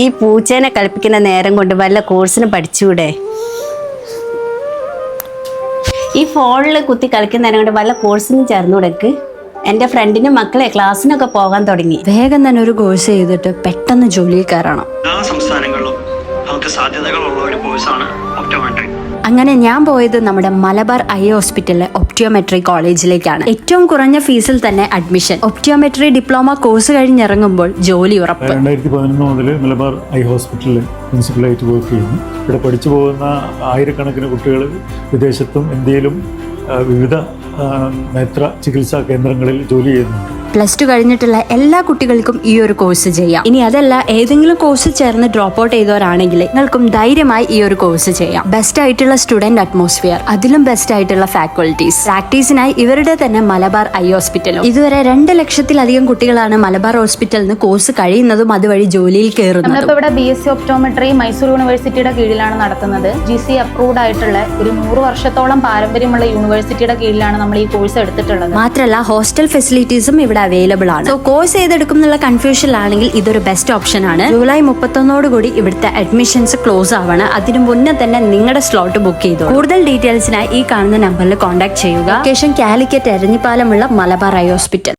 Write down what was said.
ഈ പൂച്ചേനെ കളിപ്പിക്കുന്ന നേരം കൊണ്ട് വല്ല കോഴ്സിന് പഠിച്ചുകൂടെ ഈ ഫോണിൽ കുത്തി കളിക്കുന്ന നേരം കൊണ്ട് വല്ല കോഴ്സിനും ചേർന്നുകൂടെക്ക് എന്റെ ഫ്രണ്ടിനും മക്കളെ ക്ലാസ്സിനൊക്കെ പോകാൻ തുടങ്ങി. വേഗം തന്നെ ഒരു കോഴ്സ് ചെയ്തിട്ട് പെട്ടെന്ന് ജോലിയിൽ കയറണം. എല്ലാ സംസ്ഥാനങ്ങളിലും നമുക്ക് സാധ്യതകളുള്ള ഒരു കോഴ്സാണ് ഒപ്റ്റോമെട്രി അങ്ങനെ ഞാൻ പോയത് നമ്മുടെ മലബാർ ഐ ഹോസ്പിറ്റലിലെ ഒപ്റ്റിയോമെട്രി കോളേജിലേക്കാണ്. ഏറ്റവും കുറഞ്ഞ ഫീസിൽ തന്നെ അഡ്മിഷൻ. ഒപ്റ്റിയോമെട്രി ഡിപ്ലോമ കോഴ്സ് കഴിഞ്ഞിറങ്ങുമ്പോൾ ജോലി ഉറപ്പ്. രണ്ടായിരത്തി പതിനൊന്ന് മുതൽ മലബാർ ഐ ഹോസ്പിറ്റലിൽ പ്രിൻസിപ്പലായിട്ട് വർക്ക് ചെയ്യുന്നു. ഇവിടെ പഠിച്ചു പോകുന്ന ആയിരക്കണക്കിന് കുട്ടികൾ വിദേശത്തും ഇന്ത്യയിലും വിവിധ നേത്ര ചികിത്സാ കേന്ദ്രങ്ങളിൽ ജോലി ചെയ്യുന്നുണ്ട്. പ്ലസ് ടു കഴിഞ്ഞിട്ടുള്ള എല്ലാ കുട്ടികൾക്കും ഈ ഒരു കോഴ്സ് ചെയ്യാം. ഇനി അതല്ല ഏതെങ്കിലും കോഴ്സ് ചേർന്ന് ഡ്രോപ്പ് ഔട്ട് ചെയ്തവരാണെങ്കിൽ നിങ്ങൾക്കും ധൈര്യമായി ഈ ഒരു കോഴ്സ് ചെയ്യാം. ബെസ്റ്റ് ആയിട്ടുള്ള സ്റ്റുഡന്റ് അറ്റ്മോസ്ഫിയർ അതിലും ബെസ്റ്റ് ആയിട്ടുള്ള ഫാക്കൽറ്റീസ് പ്രാക്ടീസിനായി ഇവരുടെ തന്നെ മലബാർ ഐ ഹോസ്പിറ്റലും. ഇതുവരെ രണ്ട് ലക്ഷത്തിലധികം കുട്ടികളാണ് മലബാർ ഹോസ്പിറ്റലിൽ നിന്ന് കോഴ്സ് കഴിയുന്നതും അതുവഴി ജോലിയിൽ കയറുന്നതും. ഇവിടെ B S C optometry Mysore യൂണിവേഴ്സിറ്റിയുടെ കീഴിലാണ് നടത്തുന്നത്. ജി സി അപ്രൂവ്ഡ് ആയിട്ടുള്ള ഒരു നൂറ് വർഷത്തോളം പാരമ്പര്യമുള്ള യൂണിവേഴ്സിറ്റിയുടെ കീഴിലാണ് നമ്മൾ ഈ കോഴ്സ് എടുത്തിട്ടുള്ളത്. മാത്രമല്ല ഹോസ്റ്റൽ ഫെസിലിറ്റീസും ഇവിടെ അവൈലബിൾ ആണ്. സോ കോഴ്സ് ചെയ്തെടുക്കും എന്നുള്ള കൺഫ്യൂഷനിലാണെങ്കിൽ ഇതൊരു ബെസ്റ്റ് ഓപ്ഷൻ ആണ്. ജൂലൈ മുപ്പത്തൊന്നോട് കൂടി ഇവിടുത്തെ അഡ്മിഷൻസ് ക്ലോസ് ആവാണ്. അതിനു മുന്നേ തന്നെ നിങ്ങളുടെ സ്ലോട്ട് ബുക്ക് ചെയ്തു കൂടുതൽ ഡീറ്റെയിൽസിനായി ഈ കാണുന്ന നമ്പറിൽ കോൺടാക്ട് ചെയ്യുക. ലൊക്കേഷൻ കാലിക്കറ്റ് എരഞ്ഞിപ്പാലമുള്ള മലബാർ ഐ ഹോസ്പിറ്റൽ.